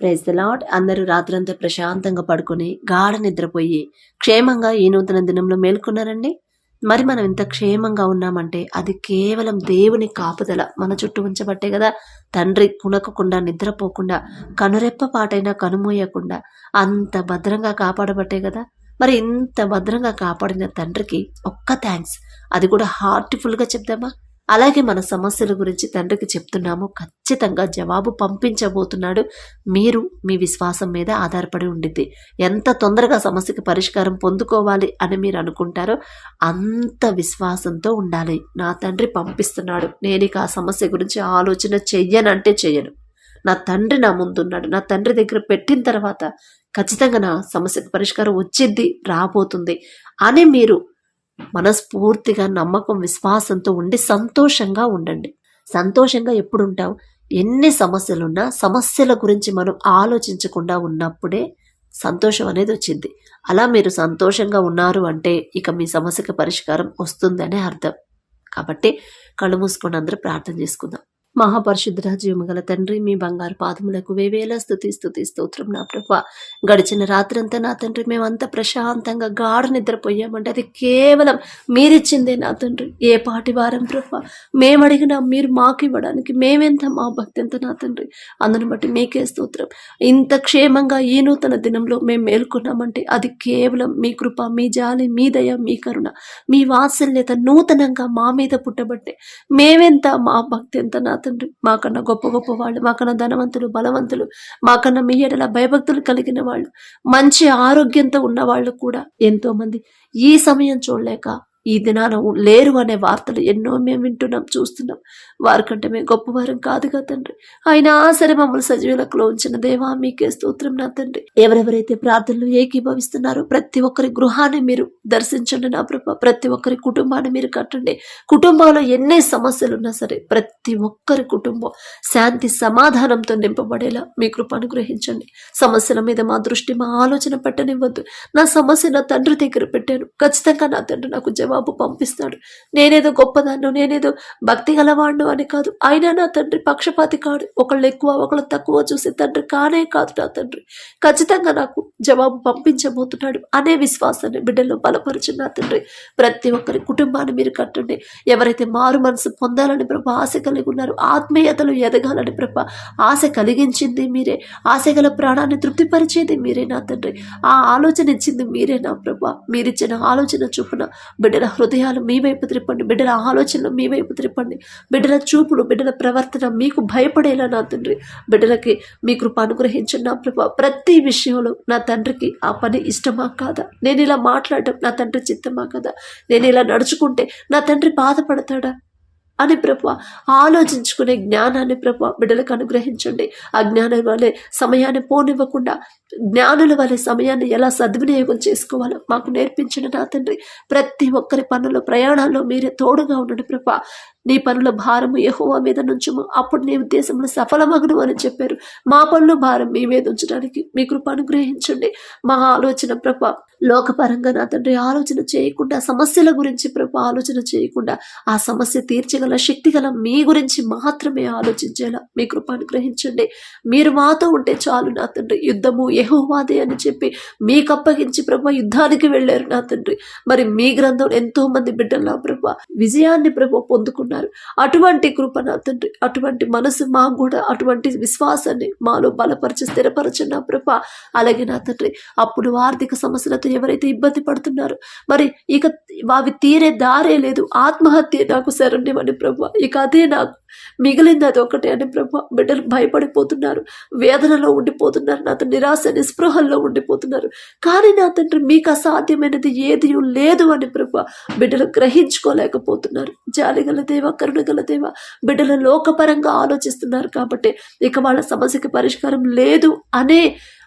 Praise the lot అందరూ రాత్రంతా ప్రశాంతంగా పడుకొని గాఢ నిద్రపోయి క్షేమంగా ఈ నూతన దినంలో మేల్కొన్నారండి. మరి మనం ఇంత క్షేమంగా ఉన్నామంటే అది కేవలం దేవుని కాపుదల. మన చుట్టూ ఉంచబట్టే కదా. తండ్రి కునకకుండా నిద్రపోకుండా కనురెప్ప పాటైనా కనుమూయకుండా అంత భద్రంగా కాపాడబట్టే కదా. మరి ఇంత భద్రంగా కాపాడిన తండ్రికి ఒక్క థ్యాంక్స్ అది కూడా హార్ట్ఫుల్గా చెప్దామా? అలాగే మన సమస్యల గురించి తండ్రికి చెప్తున్నాము. ఖచ్చితంగా జవాబు పంపించబోతున్నాడు. మీరు మీ విశ్వాసం మీద ఆధారపడి ఉండిద్ది. ఎంత తొందరగా సమస్యకి పరిష్కారం పొందుకోవాలి అని మీరు అనుకుంటారో అంత విశ్వాసంతో ఉండాలి. నా తండ్రి పంపిస్తున్నాడు. నేను ఇక ఆ సమస్య గురించి ఆలోచన చెయ్యనంటే చెయ్యను. నా తండ్రి నా ముందున్నాడు. నా తండ్రి దగ్గర పెట్టిన తర్వాత ఖచ్చితంగా నా సమస్యకు పరిష్కారం వచ్చింది రాబోతుంది అని మీరు మనస్ఫూర్తిగా నమ్మకం విశ్వాసంతో ఉండి సంతోషంగా ఉండండి. సంతోషంగా ఎప్పుడు ఉంటాం ఎన్ని సమస్యలున్నా సమస్యల గురించి మనం ఆలోచించకుండా ఉన్నప్పుడే సంతోషం అనేది వచ్చింది. అలా మీరు సంతోషంగా ఉన్నారు అంటే ఇక మీ సమస్యకి పరిష్కారం వస్తుందనే అర్థం. కాబట్టి కళ్ళు మూసుకొని అందరూ ప్రార్థన చేసుకుందాం. మహాపరిశుద్ధ గల తండ్రి మీ బంగారు పాదములకు వేవేల స్థుతి స్థుతి స్తోత్రం నా ప్రభ. గడిచిన రాత్రంతా నా తండ్రి మేమంతా ప్రశాంతంగా గాఢ నిద్రపోయామంటే అది కేవలం మీరిచ్చిందే నా తండ్రి. ఏ పాటి వారం ప్రభ? మేము అడిగినా మీరు మాకు ఇవ్వడానికి మేమెంత మా భక్తి ఎంత నా తండ్రి? అందుని బట్టి మీకే స్తోత్రం. ఇంత క్షేమంగా ఈ నూతన దినంలో మేము మేల్కొన్నామంటే అది కేవలం మీ కృప మీ జాలి మీ దయ మీ కరుణ మీ వాత్సల్యత నూతనంగా మా మీద పుట్టబట్టే మేమెంత మా భక్తి ఎంత నా తండ్రి. మాకన్నా గొప్ప గొప్ప వాళ్ళు మాకన్నా ధనవంతులు బలవంతులు మాకన్నా మీ ఎడల భయభక్తులు కలిగిన వాళ్ళు మంచి ఆరోగ్యంతో ఉన్న వాళ్ళు కూడా ఎంతో మంది ఈ సమయం చూడలేక ఈ దినాన లేరు అనే వార్తలు ఎన్నో మేము వింటున్నాం చూస్తున్నాం. వారికంటే మేము గొప్పవారం కాదుగా తండ్రి. ఆయన ఆసరి మమ్మల్ని సజీవులకు ఉంచిన దేవా మీకే స్తోత్రం నా తండ్రి. ఎవరెవరైతే ప్రార్థనలు ఏకీభవిస్తున్నారో ప్రతి ఒక్కరి గృహాన్ని మీరు దర్శించండి నా ప్రభ. ప్రతి ఒక్కరి కుటుంబాన్ని మీరు కట్టండి. కుటుంబంలో ఎన్ని సమస్యలు ఉన్నా సరే ప్రతి ఒక్కరి కుటుంబం శాంతి సమాధానంతో నింపబడేలా మీ కృప అనుగ్రహించండి. సమస్యల మీద మా దృష్టి మా ఆలోచన పెట్టనివ్వద్దు. నా సమస్య నా తండ్రి దగ్గర పెట్టాను. ఖచ్చితంగా నా తండ్రి నాకు జవాబు బాబు పంపిస్తాడు. నేనేదో గొప్పదాన్ను నేనేదో భక్తి గలవాడినో అని కాదు. అయినా నా తండ్రి పక్షపాతి కాడు. ఒకళ్ళు ఎక్కువ ఒకళ్ళు తక్కువ చూసే తండ్రి కానే కాదు నా తండ్రి. ఖచ్చితంగా నాకు జవాబు పంపించబోతున్నాడు అనే విశ్వాసాన్ని బిడ్డలో బలపరిచిన నా తండ్రి. ప్రతి ఒక్కరి కుటుంబాన్ని మీరు కట్టండి. ఎవరైతే మారు మనసు పొందాలని ప్రభ ఆశ కలిగి ఉన్నారు ఆత్మీయతలు ఎదగాలని ప్రభ ఆశ కలిగించింది మీరే. ఆశ గల ప్రాణాన్ని తృప్తిపరిచేది మీరే నా తండ్రి. ఆ ఆలోచన ఇచ్చింది మీరే నా ప్రభ. మీరిచ్చిన ఆలోచన చొప్పున బిడ్డల హృదయాలు మీ వైపు త్రిప్పండి. బిడ్డల ఆలోచనలు మీ వైపు త్రిప్పండి. బిడ్డల చూపుడు బిడ్డల ప్రవర్తన మీకు భయపడేలా నా తండ్రి. బిడ్డలకి మీ కృప అనుగ్రహించండి నా ప్రభా. ప్రతి విషయంలో నా తండ్రికి ఆ పని ఇష్టమా కాదా? నేను ఇలా మాట్లాడటం నా తండ్రి చిత్తమా కదా? నేను ఇలా నడుచుకుంటే నా తండ్రి బాధపడతాడా? అని ప్రభు ఆలోచించుకునే జ్ఞానాన్ని ప్రభు బిడ్డలకు అనుగ్రహించండి. ఆ జ్ఞానం వల్లే సమయాన్ని పోనివ్వకుండా జ్ఞానుల వలె సమయాన్ని ఎలా సద్వినియోగం చేసుకోవాలో మాకు నేర్పించిన నా తండ్రి ప్రతి ఒక్కరి పనుల ప్రయాణాల్లో మీరే తోడుగా ఉండండి ప్రభా. నీ పనుల భారము యెహోవా మీద నుంచుము. అప్పుడు నీ ఉద్దేశంలో సఫలమగును అని చెప్పారు. మా పనుల భారం మీ మీద ఉంచడానికి మీ కృప అనుగ్రహించండి. మా ఆలోచన ప్రభ లోకపరంగా నా తండ్రి ఆలోచన చేయకుండా సమస్యల గురించి ప్రభ ఆలోచన చేయకుండా ఆ సమస్య తీర్చగల శక్తి గల మీ గురించి మాత్రమే ఆలోచించేలా మీ కృప అనుగ్రహించండి. మీరు మాతో ఉంటే చాలు నా తండ్రి. యుద్ధము యహోవాదే అని చెప్పి మీకు అప్పగించి ప్రభు యుద్ధానికి వెళ్ళారు నా తండ్రి. మరి మీ గ్రంథం ఎంతో మంది బిడ్డలు నా ప్రభు. విజయాన్ని ప్రభు పొందుకున్నారు. అటువంటి కృప నా తండ్రి. అటువంటి మనసు మాకు కూడా అటువంటి విశ్వాసాన్ని మాలో బలపరిచి స్థిరపరచండి నా ప్రభ. అలాగే నా తండ్రి అప్పుడు ఆర్థిక సమస్యలతో ఎవరైతే ఇబ్బంది పడుతున్నారో మరి ఇక అవి తీరే దారే లేదు. ఆత్మహత్య నాకు శరణ్యమని ప్రభు. ఇక అదే నాకు. మిగిలింది అది ఒకటే అని ప్రభు. బిడ్డలు భయపడిపోతున్నారు. వేదనలో ఉండిపోతున్నారు. నాతో నిరాశ నిరాశ నిస్పృహల్లో ఉండిపోతున్నారు. కానీ నా తండ్రి మీకు అసాధ్యమైనది ఏది లేదు అని ప్రభు బిడ్డలు గ్రహించుకోలేకపోతున్నారు. జాలిగల దేవ కరుణగల దేవ బిడ్డలు లోకపరంగా ఆలోచిస్తున్నారు కాబట్టి ఇక వాళ్ళ సమస్యకి పరిష్కారం లేదు అనే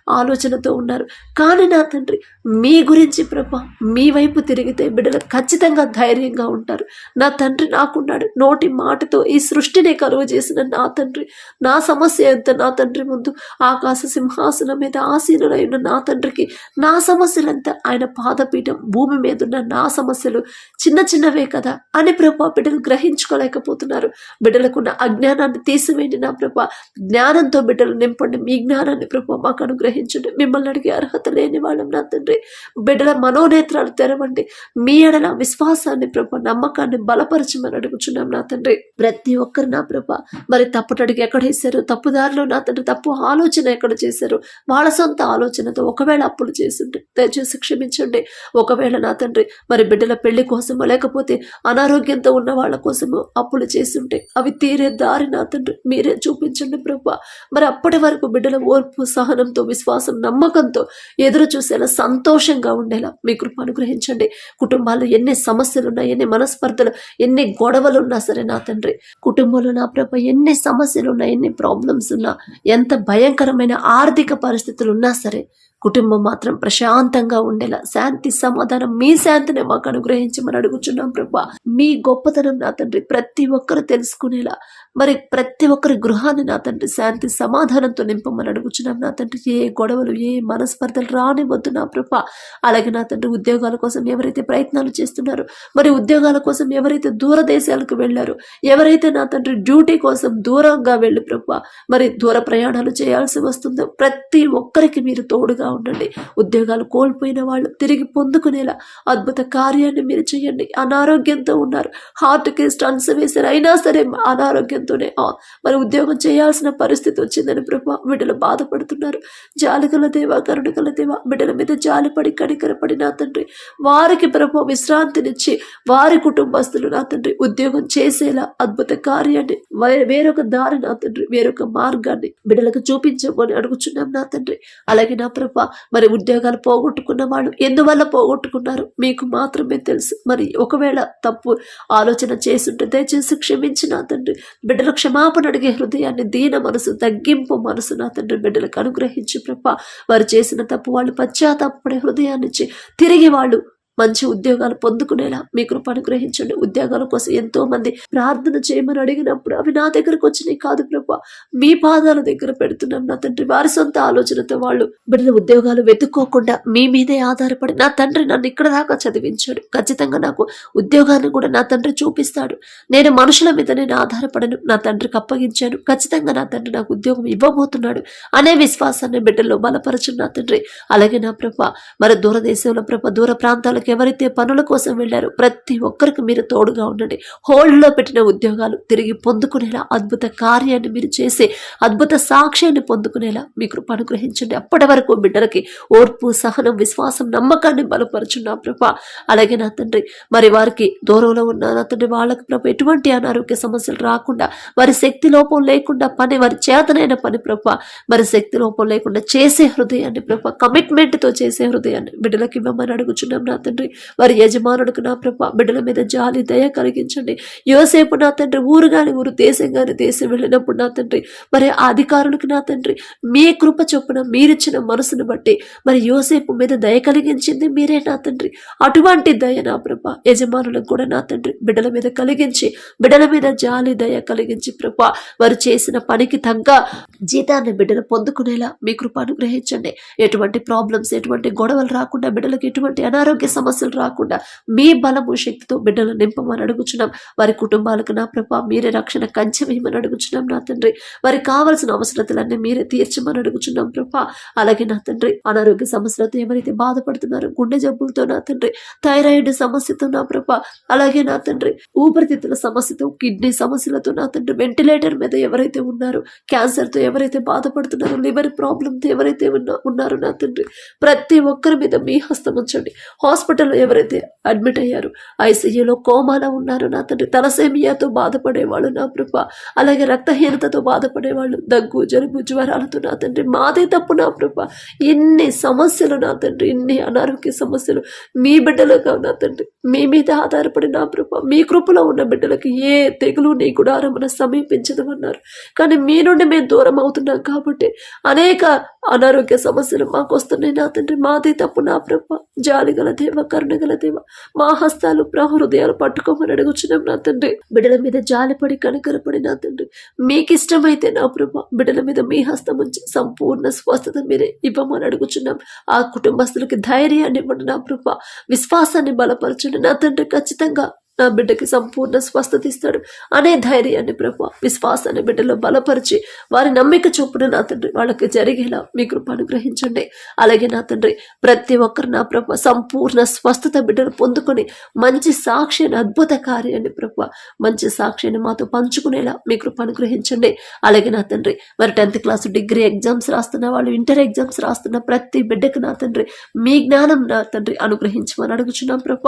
ఆలోచనతో ఉన్నారు. కానీ నా తండ్రి మీ గురించి ప్రభా మీ వైపు తిరిగితే బిడ్డలు ఖచ్చితంగా ధైర్యంగా ఉంటారు. నా తండ్రి నాకున్నాడు. నోటి మాటతో ఈ సృష్టిని కలువ చేసిన నా తండ్రి నా సమస్య ఎంత? నా తండ్రి ముందు ఆకాశ సింహాసనం మీద ఆసీనులై ఉన్న నా తండ్రికి నా సమస్యలంతా ఆయన పాదపీఠం భూమి మీద ఉన్న నా సమస్యలు చిన్న చిన్నవే కదా అని ప్రభా బిడ్డలు గ్రహించుకోలేకపోతున్నారు. బిడ్డలకున్న అజ్ఞానాన్ని తీసివేయండి నా ప్రభా. జ్ఞానంతో బిడ్డలు నింపండి. మీ జ్ఞానాన్ని ప్రభా మాకు అనుగ్రహించండి. మిమ్మల్ని అడిగే అర్హత లేని వాళ్ళం నా తండ్రి. బిడ్డల మనోనేత్రాలు తెరవండి. మీ ఎడల విశ్వాసాన్ని ప్రభ నమ్మకాన్ని బలపరచమని అడుగుచున్నాం నా తండ్రి. ప్రతి ఒక్కరు నా ప్రభా మరి తప్పుటడికి ఎక్కడ వేశారు? తప్పుదారిలో నా తండ్రి తప్పు ఆలోచన ఎక్కడ చేశారు? వాళ్ళ సొంత ఆలోచనతో ఒకవేళ అప్పులు చేస్తుంటే దయచేసి క్షమించండి. ఒకవేళ నా తండ్రి మరి బిడ్డల పెళ్ళి కోసమో లేకపోతే అనారోగ్యంతో ఉన్న వాళ్ళ కోసము అప్పులు చేస్తుంటే అవి తీరే దారి నా తండ్రి. మీరే చూపించండి ప్రభా. మరి అప్పటి వరకు బిడ్డల ఓర్పు సహనంతో విశ్వాసం నమ్మకంతో ఎదురు చూసేలా సంతోషంగా ఉండేలా మీ కృప అనుగ్రహించండి. కుటుంబాల్లో ఎన్ని సమస్యలున్నా ఎన్ని మనస్పర్ధలు ఎన్ని గొడవలు ఉన్నా సరే నా తండ్రి కుటుంబంలో నా ప్రభ ఎన్ని సమస్యలున్నా ఎన్ని ప్రాబ్లమ్స్ ఉన్నా ఎంత భయంకరమైన ఆర్థిక పరిస్థితులు ఉన్నా సరే కుటుంబం మాత్రం ప్రశాంతంగా ఉండేలా శాంతి సమాధానం మీ శాంతిని మాకు అనుగ్రహించి మనం అడుగుచున్నాం ప్రభా. మీ గొప్పతనం నా తండ్రి ప్రతి ఒక్కరు తెలుసుకునేలా మరి ప్రతి ఒక్కరి గృహాన్ని నా తండ్రి శాంతి సమాధానంతో నింపమని అడుగుచున్నాం నా తండ్రి. ఏ గొడవలు ఏ మనస్పర్ధలు రానివద్దు నా ప్రభా. అలాగే నా తండ్రి ఉద్యోగాల కోసం ఎవరైతే ప్రయత్నాలు చేస్తున్నారు మరి ఉద్యోగాల కోసం ఎవరైతే దూర దేశాలకు వెళ్ళారు ఎవరైతే నా తండ్రి డ్యూటీ కోసం దూరంగా వెళ్ళి ప్రభా. మరి దూర ప్రయాణాలు చేయాల్సి వస్తుందో ప్రతి ఒక్కరికి మీరు తోడుగా ఉండండి. ఉద్యోగాలు కోల్పోయిన వాళ్ళు తిరిగి పొందుకునేలా అద్భుత కార్యాన్ని మీరు చేయండి. అనారోగ్యంతో ఉన్నారు. హార్ట్కి స్టన్స్ వేశారు అయినా సరే అనారోగ్యంతోనే. మరి ఉద్యోగం చేయాల్సిన పరిస్థితి వచ్చిందని ప్రభు బిడ్డలు బాధపడుతున్నారు. జాలికల దేవ కరుణగల దేవ బిడ్డల మీద జాలిపడి కనికరపడి నా తండ్రి. వారికి ప్రభు విశ్రాంతినిచ్చి వారి కుటుంబస్తులు నా తండ్రి. ఉద్యోగం చేసేలా అద్భుత కార్యాన్ని వేరొక దారి నా తండ్రి వేరొక మార్గాన్ని బిడ్డలకు చూపించమని అడుగుచున్నాం నా తండ్రి. అలాగే నా ప్రభు మరి ఉద్యోగాలు పోగొట్టుకున్న వాళ్ళు ఎందువల్ల పోగొట్టుకున్నారు? మీకు మాత్రమే తెలుసు. మరి ఒకవేళ తప్పు ఆలోచన చేసుంటే దయచేసి క్షమించి నా తండ్రి. బిడ్డల క్షమాపణ అడిగే హృదయాన్ని దీన మనసు తగ్గింపు మనసు నా తండ్రి బిడ్డలకు అనుగ్రహించి ప్రభా. వారు చేసిన తప్పు వాళ్ళు పశ్చాత్తాపడే హృదయాన్నిచ్చి తిరిగి వాళ్ళు మంచి ఉద్యోగాలు పొందుకునేలా మీ కృప అనుగ్రహించండి. ఉద్యోగాల కోసం ఎంతో మంది ప్రార్థన చేయమని అడిగినప్పుడు అవి నా దగ్గరకు వచ్చినాయి కాదు ప్రభా. మీ పాదాల దగ్గర పెడుతున్నాం నా తండ్రి. వారి సొంత ఆలోచనతో వాళ్ళు బిడ్డల ఉద్యోగాలు వెతుక్కోకుండా మీ మీదే ఆధారపడి నా తండ్రి నన్ను ఇక్కడ దాకా చదివించాడు. ఖచ్చితంగా నాకు ఉద్యోగాన్ని కూడా నా తండ్రి చూపిస్తాడు. నేను మనుషుల మీద నేను ఆధారపడను. నా తండ్రికి అప్పగించాను. ఖచ్చితంగా నా తండ్రి నాకు ఉద్యోగం ఇవ్వబోతున్నాడు. అనే విశ్వాసాన్ని బిడ్డల్లో బలపరచు నా తండ్రి. అలాగే నా ప్రభ మరి దూరదేశంలో ప్రభ దూర ప్రాంతాలకు ఎవరైతే పనుల కోసం వెళ్ళారో ప్రతి ఒక్కరికి మీరు తోడుగా ఉండండి. హోల్డ్లో పెట్టిన ఉద్యోగాలు తిరిగి పొందుకునేలా అద్భుత కార్యాన్ని మీరు చేసి అద్భుత సాక్ష్యాన్ని పొందుకునేలా మీ కృప అనుగ్రహించండి. అప్పటి వరకు బిడ్డలకి ఓర్పు సహనం విశ్వాసం నమ్మకాన్ని బలపరచు ప్రభ. అలాగే నా తండ్రి మరి వారికి దూరంలో ఉన్న నా తండ్రి వాళ్ళకి ప్రభ ఎటువంటి అనారోగ్య సమస్యలు రాకుండా వారి శక్తి లోపం లేకుండా పని వారి చేతనైన పని ప్రభ మరి శక్తి లోపం లేకుండా చేసే హృదయాన్ని ప్రభ కమిట్మెంట్తో చేసే హృదయాన్ని బిడ్డలకి ఇవ్వమని అడుగుచున్నాం నా తండ్రి. వారి యజమానుడికి నా ప్రభ బిడ్డల మీద జాలి దయ కలిగించండి. యోసేపు నా తండ్రి ఊరు గాని ఊరు దేశం గాని దేశం వెళ్ళినప్పుడు నా తండ్రి మరి అధికారులకు నా తండ్రి మీ కృప చొప్పున మీరిచ్చిన మనసును బట్టి మరి యోసేపు మీద దయ కలిగించింది మీరే నా తండ్రి. అటువంటి దయ నా ప్రభ యజమానులకు కూడా నా తండ్రి బిడ్డల మీద కలిగించి బిడ్డల మీద జాలి దయ కలిగించి ప్రభ వారు చేసిన పనికి తగ్గ జీతాన్ని బిడ్డలు పొందుకునేలా మీ కృప అనుగ్రహించండి. ఎటువంటి ప్రాబ్లమ్స్ ఎటువంటి గొడవలు రాకుండా బిడ్డలకు ఎటువంటి అనారోగ్య సమస్యలు రాకుండా మీ బలము శక్తితో బిడ్డలు నింపమని అడుగుచున్నాం. వారి కుటుంబాలకు నా ప్రభా మీరే రక్షణ కంచె వేయమని అడుగుచున్నాం నా తండ్రి. వారికి కావలసిన అవసరతలన్నీ మీరే తీర్చమని అడుగుచున్నాం ప్రభా. అలాగే నా తండ్రి అనారోగ్య సమస్యలతో ఎవరైతే బాధపడుతున్నారో గుండె జబ్బులతో నా తండ్రి థైరాయిడ్ సమస్యతో నా ప్రభా. అలాగే నా తండ్రి ఊపిరితిత్తుల సమస్యతో కిడ్నీ సమస్యలతో నా తండ్రి వెంటిలేటర్ మీద ఎవరైతే ఉన్నారో క్యాన్సర్తో ఎవరైతే బాధపడుతున్నారో లివర్ ప్రాబ్లంతో ఎవరైతే ఉన్నా ఉన్నారో నా తండ్రి ప్రతి ఒక్కరి మీద మీ హస్తం ఉంచండి. హాస్పిటల్ హాస్పిటల్లో ఎవరైతే అడ్మిట్ అయ్యారు ఐసీయూలో కోమాలో ఉన్నారు నా తండ్రి. తలసేమియాతో బాధపడేవాళ్ళు నా ప్రభ. అలాగే రక్తహీనతతో బాధపడేవాళ్ళు దగ్గు జలుబు జ్వరాలతో నా తండ్రి. మాదే తప్పు నా ప్రభ. ఎన్ని సమస్యలు నా తండ్రి ఇన్ని అనారోగ్య సమస్యలు మీ బిడ్డలుగా నా తండ్రి. మీ మీద ఆధారపడి నా ప్రభ. మీ కృపలో ఉన్న బిడ్డలకి ఏ తెగులు నీ గుడారమున సమీపించదు అన్నారు కానీ మీ నుండి మేము దూరం అవుతున్నాం కాబట్టి అనేక అనారోగ్య సమస్యలు మాకు వస్తున్నాయి నా తండ్రి. మాదే తప్పు నా ప్రభ. జాలిగల దేవ కరుణ గల దేవ మా హస్తాలు హృదయాలు పట్టుకోమని అడుగుచున్నాం నా తండ్రి. బిడ్డల మీద జాలిపడి కనకరపడి నా తండ్రి. మీకు ఇష్టమైతే నా ప్రభ బిడ్డల మీద మీ హస్తం ఉంచి సంపూర్ణ స్వస్థత మీరే ఇవ్వమని అడుగుచున్నాం. ఆ కుటుంబస్తులకి ధైర్యాన్ని ఇవ్వండి నా ప్రభ. విశ్వాసాన్ని బలపరచండి నా తండ్రి. ఖచ్చితంగా నా బిడ్డకి సంపూర్ణ స్వస్థత ఇస్తాడు అనే ధైర్యాన్ని ప్రభు విశ్వాసాన్ని బిడ్డలో బలపరిచి వారి నమ్మిక చొప్పున నా తండ్రి వాళ్ళకి జరిగేలా మీ కృప అనుగ్రహించండి. అలాగే నా తండ్రి ప్రతి ఒక్కరు నా ప్రభు సంపూర్ణ స్వస్థత బిడ్డను పొందుకొని మంచి సాక్షిని అద్భుత కార్యాన్ని ప్రభు మంచి సాక్షిని మాతో పంచుకునేలా మీ కృప అనుగ్రహించండి. అలాగే నా తండ్రి మరి టెన్త్ క్లాస్ డిగ్రీ ఎగ్జామ్స్ రాస్తున్న వాళ్ళు ఇంటర్ ఎగ్జామ్స్ రాస్తున్న ప్రతి బిడ్డకు నా తండ్రి మీ జ్ఞానం నా తండ్రి అనుగ్రహించమని అడుగుచున్నాం ప్రభు.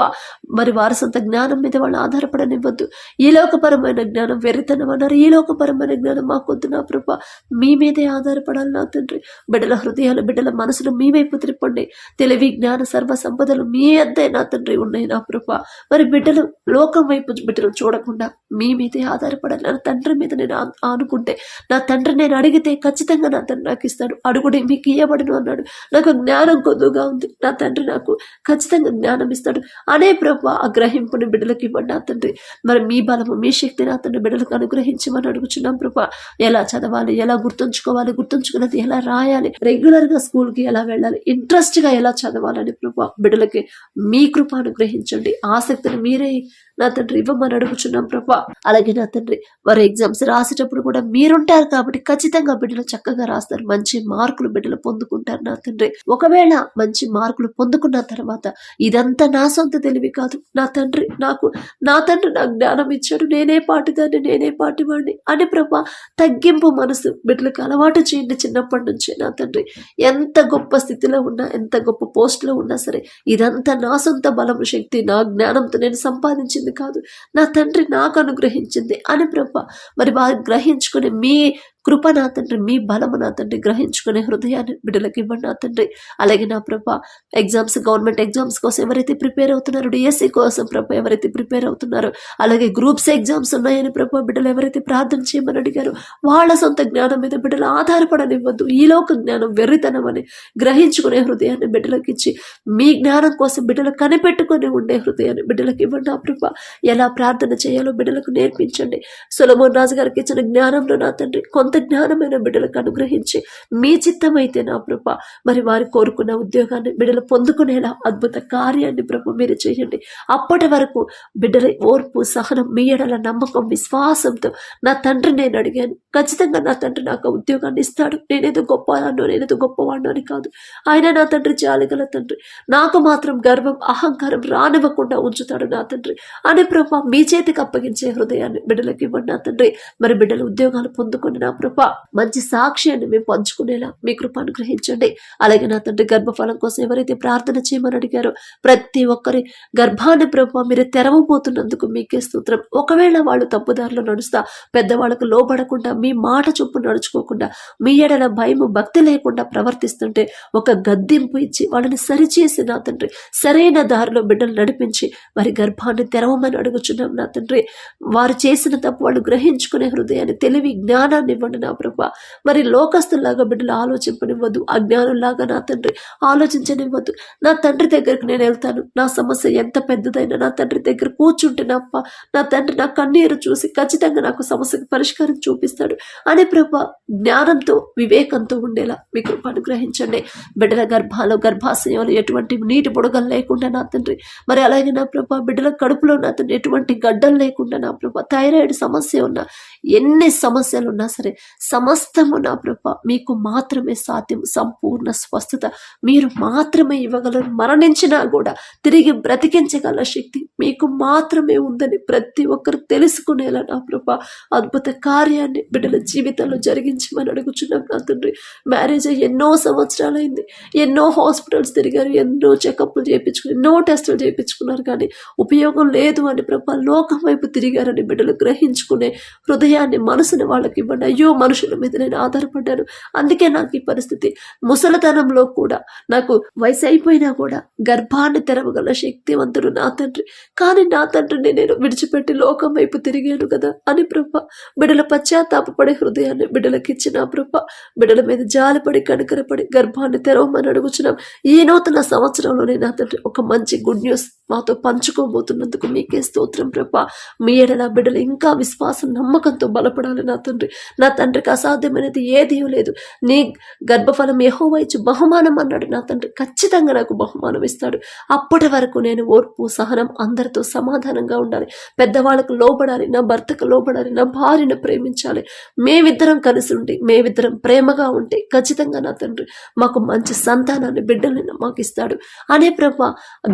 మరి వారి సొంత జ్ఞానం మీద వాళ్ళు ఆధారపడనివ్వద్దు. ఈ లోకపరమైన జ్ఞానం వెరితనం అన్నారు. ఈ లోకపరమైన జ్ఞానం మాకొద్దు నా ప్రభ? మీ మీదే ఆధారపడాలి నా తండ్రి. బిడ్డల హృదయాలు బిడ్డల మనసులు మీ వైపు త్రిప్పండి. తెలివి జ్ఞాన సర్వ సంపదలు మీ అద్దే నా తండ్రి ఉన్నాయి నా ప్రభ. మరి బిడ్డలు లోకం వైపు బిడ్డలు చూడకుండా మీ మీదే ఆధారపడాలి. నా తండ్రి మీద నేను ఆనుకుంటే నా తండ్రి నేను అడిగితే ఖచ్చితంగా నా తండ్రి నాకు ఇస్తాడు. అడుగుడే మీకు ఇయ్యబడను అన్నాడు. నాకు జ్ఞానం కొద్దుగా ఉంది. నా తండ్రి నాకు ఖచ్చితంగా జ్ఞానం ఇస్తాడు. అనే ప్రభ ఆ గ్రహింపుని బిడ్డలకి ఇవ్వండి నా తండ్రి. మరి మీ బలము మీ శక్తి నా తండ్రి బిడ్డలకు అనుగ్రహించమని అడుగుచున్నాం ప్రభా. ఎలా చదవాలి ఎలా గుర్తుంచుకోవాలి గుర్తుంచుకున్నది ఎలా రాయాలి రెగ్యులర్గా స్కూల్కి ఎలా వెళ్ళాలి ఇంట్రెస్ట్గా ఎలా చదవాలని ప్రభా. బిడ్డలకి మీ కృప అనుగ్రహించండి. ఆసక్తిని మీరే నా తండ్రి ఇవ్వమని అడుగుచున్నాం ప్రభా. అలాగే నా తండ్రి వారు ఎగ్జామ్స్ రాసేటప్పుడు కూడా మీరుంటారు కాబట్టి ఖచ్చితంగా బిడ్డలు చక్కగా రాస్తారు. మంచి మార్కులు బిడ్డలు పొందుకుంటారు నా తండ్రి. ఒకవేళ మంచి మార్కులు పొందుకున్న తర్వాత ఇదంతా నా సొంత తెలివి కాదు. నా తండ్రి నాకు నా తండ్రి నాకు జ్ఞానం ఇచ్చాడు. నేనే పాటిదాన్ని నేనే పాటివాడిని అని ప్రభా తగ్గింపు మనసు బిడ్డలకు అలవాటు చేయండి చిన్నప్పటి నుంచే నా తండ్రి. ఎంత గొప్ప స్థితిలో ఉన్నా ఎంత గొప్ప పోస్ట్లో ఉన్నా సరే ఇదంతా నా సొంత బలం శక్తి నా జ్ఞానంతో నేను సంపాదించింది కాదు. నా తండ్రి నాకు అనుగ్రహించింది. అని ప్రభా మరి వారు గ్రహించుకుని మీ కృప నా తండ్రి మీ బలము నా తండ్రి గ్రహించుకునే హృదయాన్ని బిడ్డలకు ఇవ్వండి నా తండ్రి. అలాగే నా ప్రభ ఎగ్జామ్స్ గవర్నమెంట్ ఎగ్జామ్స్ కోసం ఎవరైతే ప్రిపేర్ అవుతున్నారో డిఎస్సి కోసం ప్రభ ఎవరైతే ప్రిపేర్ అవుతున్నారో అలాగే గ్రూప్స్ ఎగ్జామ్స్ ఉన్నాయని ప్రభ బిడ్డలు ఎవరైతే ప్రార్థన చేయమని అడిగారో వాళ్ళ సొంత జ్ఞానం మీద బిడ్డలు ఆధారపడనివ్వద్దు. ఈ లోక జ్ఞానం వెర్రితనం అని గ్రహించుకునే హృదయాన్ని బిడ్డలకు ఇచ్చి మీ జ్ఞానం కోసం బిడ్డలు కనిపెట్టుకొని ఉండే హృదయాన్ని బిడ్డలకు ఇవ్వండి ఆ ప్రభ. ఎలా ప్రార్థన చేయాలో బిడ్డలకు నేర్పించండి. సులభం రాజు గారికి ఇచ్చిన జ్ఞానంలో నా తండ్రి కొంత జ్ఞానమైన బిడ్డలకు అనుగ్రహించి మీ చిత్తమైతే నా ప్రభ. మరి వారు కోరుకున్న ఉద్యోగాన్ని బిడ్డలు పొందుకునేలా అద్భుత కార్యాన్ని ప్రభు మీరు చేయండి. అప్పటి వరకు బిడ్డల ఓర్పు సహనం మీ ఎడల నమ్మకం విశ్వాసంతో నా తండ్రి నేను అడిగాను. ఖచ్చితంగా నా తండ్రి నాకు ఉద్యోగాన్ని ఇస్తాడు. నేనేదో గొప్పవాడినో నేనేదో గొప్పవాడినో అని కాదు. ఆయన నా తండ్రి జాలిగల తండ్రి. నాకు మాత్రం గర్వం అహంకారం రానివ్వకుండా ఉంచుతాడు నా తండ్రి. అనే ప్రభా మీ చేతికి అప్పగించే హృదయాన్ని బిడ్డలకు ఇవ్వండి నా తండ్రి. మరి బిడ్డలు ఉద్యోగాలు పొందుకొని నా కృప మంచి సాక్ష్యాన్ని మేము పంచుకునేలా మీ కృప అనుగ్రహించండి. అలాగే నా తండ్రి గర్భఫలం కోసం ఎవరైతే ప్రార్థన చేయమని అడిగారో ప్రతి ఒక్కరి గర్భాన్ని ప్రభు మీరు తెరవబోతున్నందుకు మీకే స్తోత్రం. ఒకవేళ వాళ్ళు తప్పుదారిలో నడుస్తా పెద్దవాళ్ళకు లోబడకుండా మీ మాట చొప్పు నడుచుకోకుండా మీ ఎడల భయము భక్తి లేకుండా ప్రవర్తిస్తుంటే ఒక గద్దింపు ఇచ్చి వాళ్ళని సరిచేసి నా తండ్రి సరైన దారిలో బిడ్డలు నడిపించి వారి గర్భాన్ని తెరవమని అడుగుచున్నాం నా తండ్రి. వారు చేసిన తప్పు వాళ్ళు గ్రహించుకునే హృదయాన్ని తెలివి జ్ఞానాన్ని ఇవ్వండి. నా ప్రభా? మరి లోకస్తుల్లాగా బిడ్డలు ఆలోచింపనివ్వద్దు అజ్ఞానులాగా నా తండ్రి ఆలోచించనివ్వద్దు. నా తండ్రి దగ్గరికి నేను వెళ్తాను. నా సమస్య ఎంత పెద్దదైనా నా తండ్రి దగ్గర కూర్చుంటే నా నా తండ్రి నా కన్నీరు చూసి ఖచ్చితంగా నాకు సమస్యకు పరిష్కారం చూపిస్తాడు అనే ప్రభా జ్ఞానంతో వివేకంతో ఉండేలా మీ కృప అనుగ్రహించండి. బిడ్డల గర్భాలు గర్భాశయంలో ఎటువంటి నీటి బుడగలు లేకుండా నా తండ్రి. మరి అలాగే నా ప్రభా బిడ్డల కడుపులో నా తండ్రి ఎటువంటి గడ్డలు లేకుండా నా ప్రభా థైరాయిడ్ సమస్య ఉన్న ఎన్ని సమస్యలు ఉన్నా సరే సమస్తము నా ప్రభ మీకు మాత్రమే సాధ్యం సంపూర్ణ స్వస్థత. మీరు మాత్రమే ఇవ్వగలరు మరణించినా కూడా తిరిగి బ్రతికించగల శక్తి మీకు మాత్రమే ఉందని ప్రతి ఒక్కరు తెలుసుకునేలా నా ప్రభ అద్భుత కార్యాన్ని బిడ్డల జీవితంలో జరిగించమని అడుగుచున్నాం నా తండ్రి. మ్యారేజ్ అయ్యి ఎన్నో సంవత్సరాలైంది ఎన్నో హాస్పిటల్స్ తిరిగారు ఎన్నో చెకప్లు చేయించుకుని ఎన్నో టెస్టులు చేయించుకున్నారు కానీ ఉపయోగం లేదు అని ప్రభా లోకం వైపు తిరిగారని బిడ్డలు గ్రహించుకునే హృదయాన్ని మనసుని వాళ్ళకి ఇవ్వండి. అయ్యో మనుషుల మీద నేను ఆధారపడ్డాను. అందుకే నాకు ఈ పరిస్థితి. ముసలతనంలో కూడా నాకు వయసు అయిపోయినా కూడా గర్భాన్ని తెరవగల శక్తివంతుడు నా తండ్రి. కానీ నా తండ్రిని నేను విడిచిపెట్టి లోకం వైపు తిరిగాను కదా అని ప్రభ. బిడ్డల పశ్చాత్తాపడే హృదయాన్ని బిడ్డలకి ఇచ్చిన ప్రభ. బిడ్డల మీద జాలిపడి కనికరపడి గర్భాన్ని తెరవమని అడుగుచున్నాం. ఈ నూతన సంవత్సరంలోనే నా తండ్రి ఒక మంచి గుడ్ న్యూస్ మాతో పంచుకోబోతున్నందుకు మీకే స్తోత్రం ప్రభ. మీ ఎడల బిడ్డలు ఇంకా విశ్వాసం నమ్మకం నమ్మకంతో బలపడాలి నా తండ్రి. నా తండ్రికి అసాధ్యమైనది ఏదీ లేదు. నీ గర్భఫలం యెహోవా బహుమానం అన్నాడు నా తండ్రి. ఖచ్చితంగా నాకు బహుమానం ఇస్తాడు. అప్పటి వరకు నేను ఓర్పు సహనం అందరితో సమాధానంగా ఉండాలి. పెద్దవాళ్ళకు లోబడాలి నా భర్తకు లోబడాలి నా భార్యను ప్రేమించాలి. మేమిద్దరం కలిసి ఉండి మేమిద్దరం ప్రేమగా ఉంటే ఖచ్చితంగా నా తండ్రి మాకు మంచి సంతానాన్ని బిడ్డల్ని మాకు ఇస్తాడు. అనే ప్రభ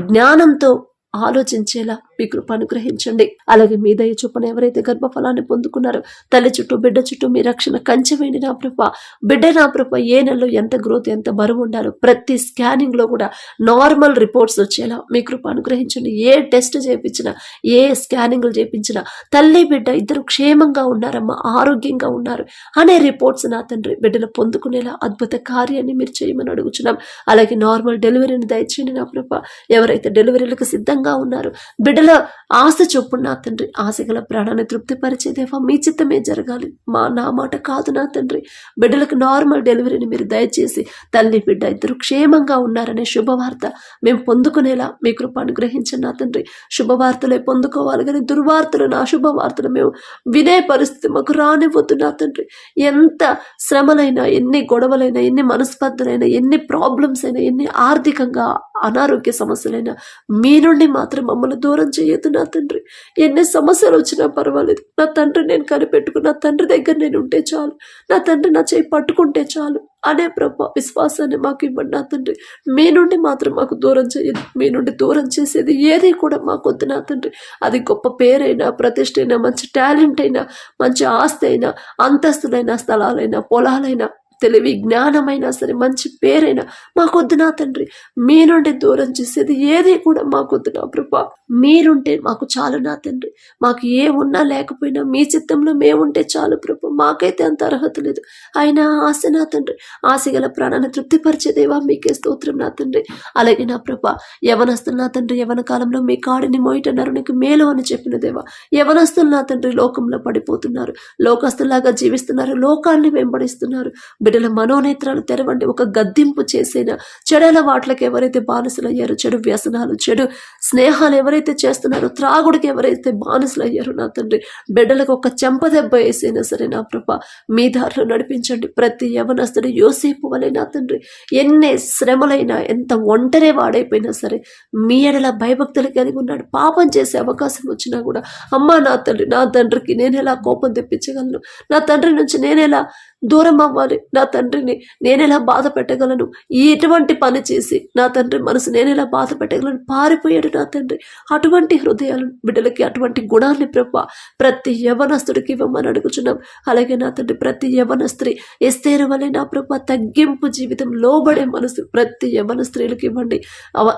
జ్ఞానంతో ఆలోచించేలా మీ కృప అనుగ్రహించండి. అలాగే మీ దయ చొప్పున ఎవరైతే గర్భఫలాన్ని పొందుకున్నారో తల్లి చుట్టూ బిడ్డ చుట్టూ మీ రక్షణ కంచెవేయండి నా ప్రభ. బిడ్డ నా ప్రభ ఏ నెలలో ఎంత గ్రోత్ ఎంత బరువు ఉండాలో ప్రతి స్కానింగ్లో కూడా నార్మల్ రిపోర్ట్స్ వచ్చేలా మీ కృప అనుగ్రహించండి. ఏ టెస్ట్ చేయించినా ఏ స్కానింగ్లు చేయించినా తల్లి బిడ్డ ఇద్దరు క్షేమంగా ఉన్నారమ్మా ఆరోగ్యంగా ఉన్నారు అనే రిపోర్ట్స్ నా తండ్రి బిడ్డలు పొందుకునేలా అద్భుత కార్యాన్ని మీరు చేయమని అడుగుచున్నాం. అలాగే నార్మల్ డెలివరీని దయచేయండి నా ప్రభ. ఎవరైతే డెలివరీలకు సిద్ధంగా ఉన్నారు బిడ్డల ఆశ చొప్పున నా తండ్రి ఆశ గల ప్రాణాన్ని తృప్తిపరిచే దేవా మీ చిత్తమే జరగాలి. మా నా మాట కాదు నా తండ్రి. బిడ్డలకు నార్మల్ డెలివరీని మీరు దయచేసి తల్లి బిడ్డ ఇద్దరు క్షేమంగా ఉన్నారనే శుభవార్త మేము పొందుకునేలా మీ కృప అనుగ్రహించండి నా తండ్రి. శుభవార్తలే పొందుకోవాలి కానీ దుర్వార్తలు నా శుభవార్తలు మేము వినే పరిస్థితి మాకు రానివ్వద్దు నా తండ్రి. ఎంత శ్రమలైనా ఎన్ని గొడవలైనా ఎన్ని మనస్పర్ధలైనా ఎన్ని ప్రాబ్లమ్స్ అయినా ఎన్ని ఆర్థికంగా అనారోగ్య సమస్యలైనా మీ నుండి మాత్రం మమ్మల్ని దూరం చేయొద్దు నా తండ్రి. ఎన్ని సమస్యలు వచ్చినా పర్వాలేదు. నా తండ్రి నేను కనిపెట్టుకుని నా తండ్రి దగ్గర నేను ఉంటే చాలు. నా తండ్రి నా చేయి పట్టుకుంటే చాలు. అనే ప్రభ విశ్వాసాన్ని మాకు ఇవ్వండి నా తండ్రి. మీ నుండి మాత్రం మాకు దూరం చేయదు మీ నుండి దూరం చేసేది ఏది కూడా మాకొద్దు నా తండ్రి. అది గొప్ప పేరైనా ప్రతిష్ట అయినా మంచి టాలెంట్ అయినా మంచి ఆస్తి అయినా అంతస్తులైనా స్థలాలైనా పొలాలైనా తెలివి జ్ఞానమైనా సరే మంచి పేరైనా మాకొద్దు నా తండ్రి. మీ నుండి దూరం చేసేది ఏది కూడా మాకొద్దు నా ప్రభా. మీరుంటే మాకు చాలు నా తండ్రి. మాకు ఏ ఉన్నా లేకపోయినా మీ చిత్తంలో మేముంటే చాలు ప్రభు. మాకైతే అంత అర్హత లేదు. అయినా ఆశ నా తండ్రి. ఆశ గల ప్రాణాన్ని తృప్తిపరిచేదేవా మీకే స్తోత్రం నా తండ్రి. అలాగే నా ప్రభా యవనస్తులు నా తండ్రి యవన కాలంలో మీ కాడిని మోయటన్నారు నీకు మేలు అని చెప్పిన దేవా యవనస్తులు నా తండ్రి లోకంలో పడిపోతున్నారు. లోకస్తులాగా జీవిస్తున్నారు. లోకాన్ని వెంబడిస్తున్నారు. బిడ్డల మనోనేత్రాలు తెరవండి. ఒక గద్దింపు చేసిన? చెడల వాట్లకు ఎవరైతే బానిసలయ్యారో చెడు వ్యసనాలు చెడు స్నేహాలు ఎవరైతే చేస్తున్నారో త్రాగుడికి ఎవరైతే బానిసలయ్యారో నా తండ్రి బిడ్డలకు ఒక చెంపదెబ్బ వేసైనా సరే నా ప్రభ? మీ దారిలో నడిపించండి. ప్రతి యవనస్తుడు యోసేపు వలె నా తండ్రి. ఎన్ని శ్రమలైనా ఎంత ఒంటరి వాడైపోయినా సరే మీ ఎడల భయభక్తులు కలిగి ఉన్నాడు. పాపం చేసే అవకాశం వచ్చినా కూడా అమ్మా నా తండ్రి నా తండ్రికి నేను ఎలా కోపం తెప్పించగలను? నా తండ్రి నుంచి నేను ఎలా దూరం అవ్వాలి. నా తండ్రిని నేనెలా బాధ పెట్టగలను? ఎటువంటి పని చేసి నా తండ్రి మనసు నేనెలా బాధ పెట్టగలను? పారిపోయాడు నా తండ్రి. అటువంటి హృదయాలు బిడ్డలకి అటువంటి గుణాన్ని ప్రభ ప్రతి యవనస్తుడికి ఇవ్వమని అడుగుచున్నాం. అలాగే నా తండ్రి ప్రతి యవన స్త్రీ ఎస్తేరు వలె నా ప్రభ తగ్గింపు జీవితం లోబడే మనసు ప్రతి యవన స్త్రీలకు ఇవ్వండి.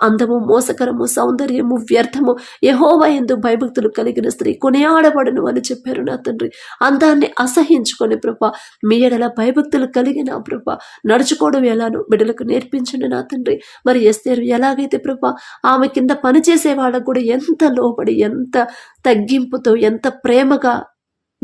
అందము మోసకరము సౌందర్యము వ్యర్థము యహోవా ఎందు భయభక్తులు కలిగిన స్త్రీ కొనియాడబడను అని చెప్పారు నా తండ్రి. అందాన్ని అసహించుకొని ప్రభ మీ ఎడల భయభక్తులు కలిగిన ప్రభ. నడుచుకోవడం ఎలానో బిడ్డలకు నేర్పించండి నా తండ్రి. మరి ఎస్తేరు ఎలాగైతే ప్రభ ఆమె కింద పనిచేసే వాళ్ళకు కూడా ఎంత లోబడి ఎంత తగ్గింపుతో ఎంత ప్రేమగా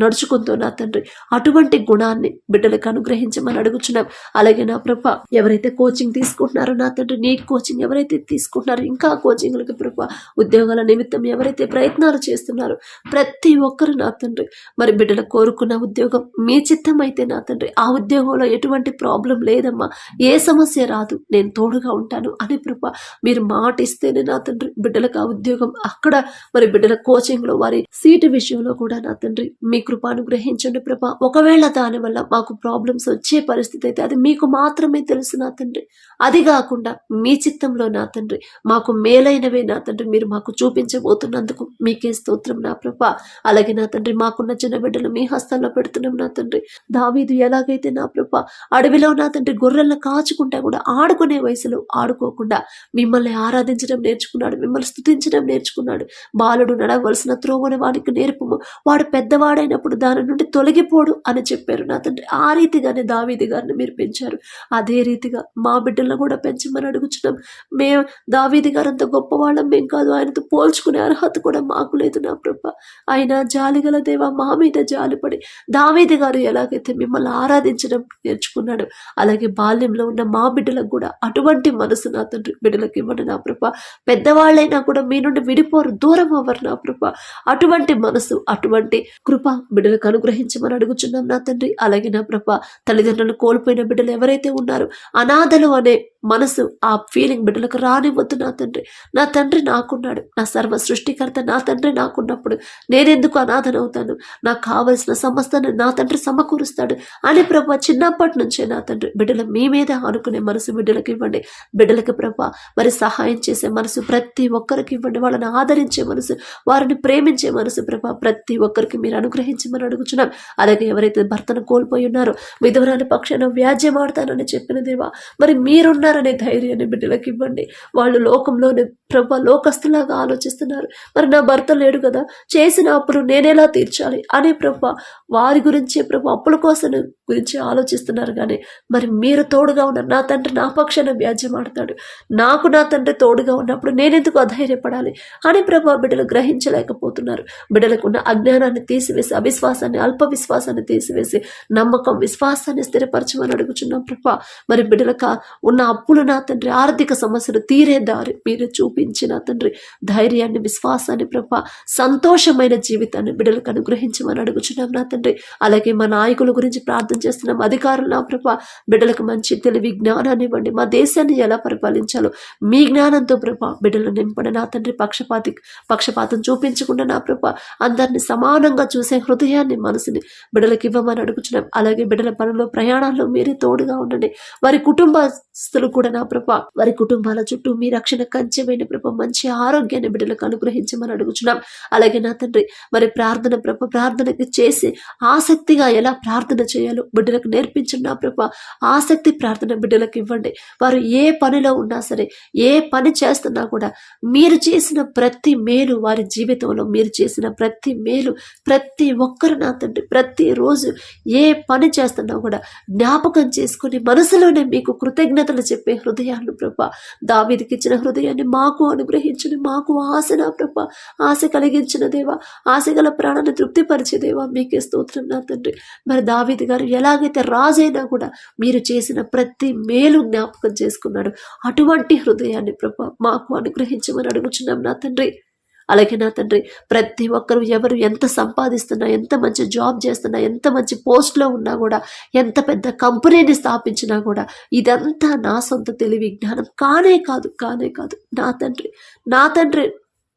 నడుచుకుంటూ నా తండ్రి. అటువంటి గుణాన్ని బిడ్డలకు అనుగ్రహించమని అడుగుచున్నాం. అలాగే నా ప్రభ ఎవరైతే కోచింగ్ తీసుకుంటున్నారో నా తండ్రి నీట్ కోచింగ్ ఎవరైతే తీసుకుంటున్నారో ఇంకా కోచింగ్లకి ప్రభ ఉద్యోగాల నిమిత్తం ఎవరైతే ప్రయత్నాలు చేస్తున్నారో ప్రతి ఒక్కరు నా తండ్రి. మరి బిడ్డలు కోరుకున్న ఉద్యోగం మీ చిత్తం అయితే నా తండ్రి. ఆ ఉద్యోగంలో ఎటువంటి ప్రాబ్లం లేదమ్మా. ఏ సమస్య రాదు. నేను తోడుగా ఉంటాను అని ప్రభ మీరు మాట ఇస్తేనే నా తండ్రి బిడ్డలకు ఆ ఉద్యోగం. అక్కడ మరి బిడ్డల కోచింగ్లో వారి సీటు విషయంలో కూడా నా తండ్రి మీ కృపానుగ్రహించండి ప్రభా. ఒకవేళ దాని వల్ల మాకు ప్రాబ్లమ్స్ వచ్చే పరిస్థితి అయితే అది మీకు మాత్రమే తెలుసు నా తండ్రి. అది కాకుండా మీ చిత్తంలో నా తండ్రి. మాకు మేలైనవే నా తండ్రి. మీరు మాకు చూపించబోతున్నందుకు మీకే స్తోత్రం నా ప్రభా. అలాగే నా తండ్రి మాకున్న చిన్న బిడ్డలు మీ హస్తాల్లో పెడుతున్నాం నా తండ్రి. దావీదు ఎలాగైతే నా ప్రభా అడవిలో నా తండ్రి గొర్రెలను కాచుకుంటా కూడా ఆడుకునే వయసులో ఆడుకోకుండా మిమ్మల్ని ఆరాధించడం నేర్చుకున్నాడు మిమ్మల్ని స్తుతించడం నేర్చుకున్నాడు. బాలుడు నడవలసిన త్రోవని వాడికి నేర్పము. వాడు పెద్దవాడైన పెద్దవాడైనప్పుడు దాని నుండి తొలగిపోడు అని చెప్పారు నా తండ్రి. ఆ రీతిగానే దావీది గారిని మీరు పెంచారు. అదే రీతిగా మా బిడ్డలను కూడా పెంచమని అడుగుచున్నాం. మేము దావీది గారు అంత గొప్పవాళ్ళం మేము కాదు. ఆయనతో పోల్చుకునే అర్హత కూడా మాకు లేదు నా ప్రభ. ఆయన జాలిగల దేవ మా మీద జాలిపడి దావీది గారు ఎలాగైతే మిమ్మల్ని ఆరాధించడం నేర్చుకున్నాడు అలాగే బాల్యంలో ఉన్న మా బిడ్డలకు కూడా అటువంటి మనసు నా తండ్రి బిడ్డలకు ఇవ్వండి నా ప్రభ. పెద్దవాళ్ళైనా కూడా మీ నుండి విడిపోరు దూరం అవ్వరు నా ప్రభ. అటువంటి మనసు అటువంటి కృప బిడ్డలకు అనుగ్రహించమని అడుగుచున్నాం నా తండ్రి. అలాగే నా ప్రభ తల్లిదండ్రులను కోల్పోయిన బిడ్డలు ఎవరైతే ఉన్నారో అనాథలు అనే మనసు ఆ ఫీలింగ్ బిడ్డలకు రానివ్వద్దు నా తండ్రి. నా తండ్రి నాకున్నాడు. నా సర్వ సృష్టికర్త నా తండ్రి నాకున్నప్పుడు నేనెందుకు అనాథనవుతాను నాకు కావలసిన సమస్తాన్ని నా తండ్రి సమకూరుస్తాడు అని ప్రభా చిన్నప్పటి నుంచే నా తండ్రి. బిడ్డలు మీ మీద ఆనుకునే మనసు బిడ్డలకు ఇవ్వండి. బిడ్డలకు ప్రభా మరి సహాయం చేసే మనసు ప్రతి ఒక్కరికి ఇవ్వండి. వాళ్ళని ఆదరించే మనసు వారిని ప్రేమించే మనసు ప్రభా ప్రతి ఒక్కరికి మీరు అనుగ్రహించమని అడుగుచున్నాం. అలాగే ఎవరైతే భర్తను కోల్పోయి ఉన్నారో విధవరాని పక్షాన వ్యాజ్యం ఆడతానని చెప్పిన దేవా మరి మీరున్నారనే ధైర్యాన్ని బిడ్డలకు ఇవ్వండి. వాళ్ళు లోకంలోనే ప్రభా లోకస్తులాగా ఆలోచిస్తున్నారు. మరి నా భర్త లేడు కదా చేసిన అప్పులు నేనేలా తీర్చాలి అని ప్రభా వారి గురించి ప్రభా అప్పుల కోసం గురించి ఆలోచిస్తున్నారు కానీ మరి మీరు తోడుగా ఉన్న నా తండ్రి నా పక్షాన వ్యాజ్యం ఆడతాడు. నాకు నా తండ్రి తోడుగా ఉన్నప్పుడు నేనెందుకు అధైర్యపడాలి అని ప్రభా బిడ్డలు గ్రహించలేకపోతున్నారు. బిడ్డలకు ఉన్న అజ్ఞానాన్ని తీసివేసి అవిశ్వాసాన్ని అల్ప విశ్వాసాన్ని తీసివేసి నమ్మకం విశ్వాసాన్ని స్థిరపరచమని అడుగుచున్నాం ప్రభా. మరి బిడ్డలకు ఉన్న అప్పులు నా తండ్రి ఆర్థిక సమస్యలు తీరే దారి మీరు చూపించిన తండ్రి. ధైర్యాన్ని విశ్వాసాన్ని ప్రభా సంతోషమైన జీవితాన్ని బిడ్డలకు అనుగ్రహించమని అడుగుచున్నాం నా తండ్రి. అలాగే మా నాయకుల గురించి ప్రార్థన చేస్తున్నాం అధికారులు నా ప్రభా. బిడ్డలకు మంచి తెలివి జ్ఞానాన్ని ఇవ్వండి. మా దేశాన్ని ఎలా పరిపాలించాలో మీ జ్ఞానంతో ప్రభా బిడ్డలు నింపడి నా తండ్రి. పక్షపాతి పక్షపాతం చూపించకుండా నా ప్రభా అందరిని సమానంగా చూసే హృదయాన్ని మనసుని బిడ్డలకు ఇవ్వమని అడుగుచున్నాం. అలాగే బిడ్డల పనుల్లో ప్రయాణాల్లో మీరే తోడుగా ఉండండి. వారి కుటుంబస్తులు కూడా నా ప్రభ వారి కుటుంబాల చుట్టూ మీ రక్షణ కంచెమైన ప్రభ మంచి ఆరోగ్యాన్ని బిడ్డలకు అనుగ్రహించమని అడుగుచున్నాం. అలాగే నా తండ్రి మరి ప్రార్థన ప్రభ ప్రార్థనకి చేసి ఆసక్తిగా ఎలా ప్రార్థన చేయాలో బిడ్డలకు నేర్పించండి నా ప్రభ ఆసక్తి ప్రార్థన బిడ్డలకు ఇవ్వండి. వారు ఏ పనిలో ఉన్నా సరే ఏ పని చేస్తున్నా కూడా మీరు చేసిన ప్రతి మేలు వారి జీవితంలో మీరు చేసిన ప్రతి మేలు ప్రతి ఒక్కరు నా తండ్రి. ప్రతిరోజు ఏ పని చేస్తున్నా కూడా జ్ఞాపకం చేసుకుని మనసులోనే మీకు కృతజ్ఞతలు చెప్పే హృదయాన్ని ప్రభ. దావీదికి ఇచ్చిన హృదయాన్ని మాకు అనుగ్రహించిన మాకు ఆశ నా ప్రభ. ఆశ కలిగించిన దేవా. ఆశ గల ప్రాణాన్ని తృప్తిపరిచే దేవా మీకే స్తోత్రం నా తండ్రి. మరి దావీది గారు ఎలాగైతే రాజైనా కూడా మీరు చేసిన ప్రతి మేలు జ్ఞాపకం చేసుకున్నాడు. అటువంటి హృదయాన్ని ప్రభ మాకు అనుగ్రహించమని అడుగుచున్నాం నా తండ్రి. అలాగే నా తండ్రి ప్రతి ఒక్కరు ఎవరు ఎంత సంపాదిస్తున్నా ఎంత మంచి జాబ్ చేస్తున్నా ఎంత మంచి పోస్ట్లో ఉన్నా కూడా ఎంత పెద్ద కంపెనీని స్థాపించినా కూడా ఇదంతా నా సొంత తెలివి జ్ఞానం. కానే కాదు కానే కాదు. నా తండ్రి నా తండ్రి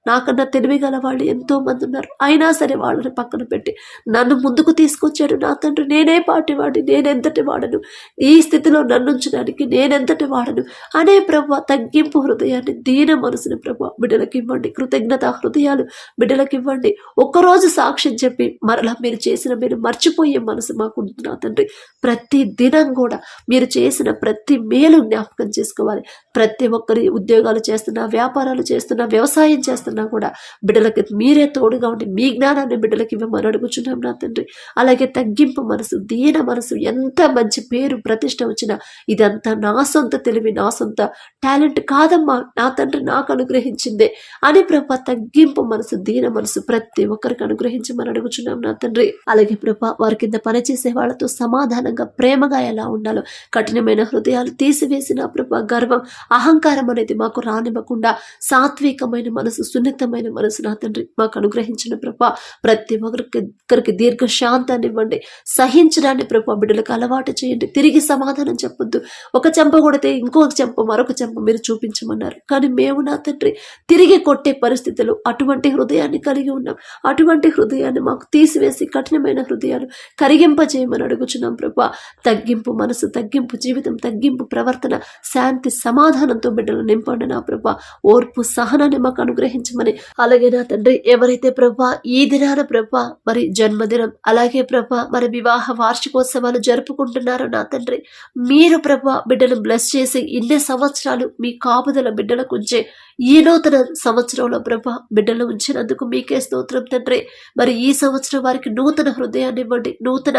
నాకన్నా తెలివి గల వాళ్ళు ఎంతోమంది ఉన్నారు. అయినా సరే వాళ్ళని పక్కన పెట్టి నన్ను ముందుకు తీసుకొచ్చాడు నా తండ్రి. నేనే పాటి వాడి నేనెంతటి వాడను. ఈ స్థితిలో నన్ను ఉంచడానికి నేనెంతటి వాడను? అనే ప్రభు తగ్గింపు హృదయాన్ని దీన మనసుని ప్రభు బిడ్డలకి ఇవ్వండి కృతజ్ఞత హృదయాలు బిడ్డలకి ఇవ్వండి ఒక్కరోజు సాక్ష్యం చెప్పి మరలా మీరు చేసిన మీరు మర్చిపోయే మనసు మాకు నా తండ్రి. ప్రతి దినం కూడా మీరు చేసిన ప్రతి మేలు జ్ఞాపకం చేసుకోవాలి. ప్రతి ఒక్కరి ఉద్యోగాలు చేస్తున్నా వ్యాపారాలు చేస్తున్నా వ్యవసాయం చేస్తున్నా కూడా బిడ్డలకి మీరే తోడుగా ఉండి మీ జ్ఞానాన్ని బిడ్డలకి ఇవ్వమని అడుగుచున్నాం నా తండ్రి. అలాగే తగ్గింపు మనసు దీన మనసు ఎంత మంచి పేరు ప్రతిష్ట వచ్చినా ఇదంతా నా సొంత తెలివి నా సొంత టాలెంట్ కాదమ్మా. నా తండ్రి నాకు అనుగ్రహించిందే అని ప్రభ తగ్గింపు మనసు దీన మనసు ప్రతి ఒక్కరికి అనుగ్రహించమని అడుగుచున్నాం నా తండ్రి. అలాగే ప్రభ వారి కింద పనిచేసే వాళ్ళతో సమాధానంగా ప్రేమగా ఎలా ఉండాలో కఠినమైన హృదయాలు తీసివేసిన ప్రభ గర్వం అహంకారం అనేది మాకు రానివ్వకుండా సాత్వికమైన మనసు సున్నితమైన మనసు నా తండ్రి. మాకు అనుగ్రహించిన ప్రభా ప్రతి ఒక్కరికి ఒక్కరికి దీర్ఘ శాంతాన్ని ఇవ్వండి. సహించడాన్ని ప్రభా బిడ్డలకు అలవాటు చేయండి. తిరిగి సమాధానం చెప్పొద్దు. ఒక చెంప కొడితే ఇంకొక చెంప మరొక చెంప మీరు చూపించమన్నారు. కానీ మేము నా తండ్రి తిరిగి కొట్టే పరిస్థితులు అటువంటి హృదయాన్ని కలిగి ఉన్నాం. అటువంటి హృదయాన్ని మాకు తీసివేసి కఠినమైన హృదయాలు కరిగింపజేయమని అడుగుచున్నాం ప్రభా. తగ్గింపు మనసు తగ్గింపు జీవితం తగ్గింపు ప్రవర్తన శాంతి సమాధానంతో బిడ్డలు నింపండి నా ప్రభా. ఓర్పు సహనాన్ని మాకు అనుగ్రహించమని అలాగే నా తండ్రి ఎవరైతే ప్రభా ఈ దినాన ప్రభా మరి జన్మదినం అలాగే ప్రభా మరి వివాహ వార్షికోత్సవాలు జరుపుకుంటున్నారో నా తండ్రి మీరు ప్రభా బిడ్డను బ్లెస్ చేసి ఇన్ని సంవత్సరాలు మీ కాపుదల బిడ్డలకు ఉంచే ఈ నూతన సంవత్సరంలో ప్రభా బిడ్డలు ఉంచినందుకు మీకే స్తోత్రం తండ్రి. మరి ఈ సంవత్సరం వారికి నూతన హృదయాన్ని ఇవ్వండి నూతన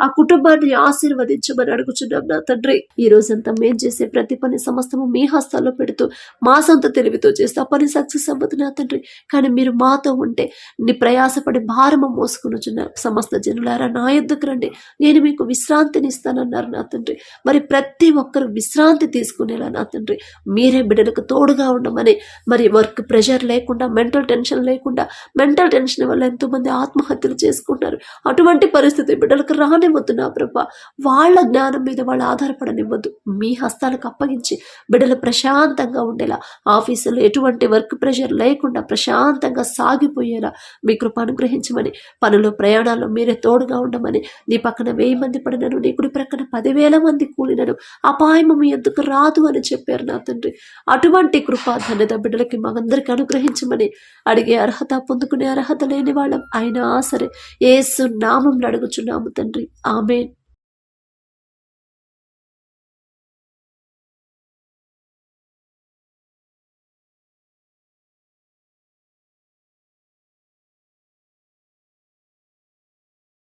ఆ కుటుంబాన్ని ఆశీర్వదించమని అడుగుచున్నాం నా తండ్రి. ఈ రోజంతా మేం చేసే ప్రతి పని సమస్తము మీ హస్తాల్లో పెడుతూ మా సొంత తెలివితో చేస్తే ఆ పని సక్సెస్ అవ్వదు నా తండ్రి. కానీ మీరు మాతో ఉంటే నీ ప్రయాసపడి భారము మోసుకునుచున్న సమస్త జనులారా నా ఎద్దుకు రండి? నేను మీకు విశ్రాంతిని ఇస్తానన్నారు నా తండ్రి. మరి ప్రతి ఒక్కరు విశ్రాంతి తీసుకునేలా నా తండ్రి. మీరే బిడ్డలకు తోడుగా ఉండమని. మరి వర్క్ ప్రెషర్ లేకుండా మెంటల్ టెన్షన్ లేకుండా మెంటల్ టెన్షన్ వల్ల ఎంతోమంది ఆత్మహత్యలు చేసుకుంటారు. అటువంటి పరిస్థితి బిడ్డలకు రానివ్వద్దు నా ప్రభ. వాళ్ళ జ్ఞానం మీద వాళ్ళు ఆధారపడనివ్వద్దు. మీ హస్తాలకు అప్పగించి బిడ్డలు ప్రశాంతంగా ఉండేలా ఆఫీసులో ఎటువంటి వర్క్ ప్రెషర్ లేకుండా ప్రశాంతంగా సాగిపోయేలా మీ కృప అనుగ్రహించమని పనులు ప్రయాణాల్లో మీరే తోడుగా ఉండమని నీ పక్కన వెయ్యి మంది పడినను నీ కుడి ప్రక్కన పదివేల మంది కూలినను అపాయము మీ ఎందుకు రాదు అని చెప్పారు నా తండ్రి. అటువంటి కృప ధన్యత బిడ్డలకి మనందరికి అనుగ్రహించమని అడిగే అర్హత పొందుకునే అర్హత లేని వాళ్ళం అయినా సరే ఏసు నామం అడుగుచున్నాము తండ్రి. arbeit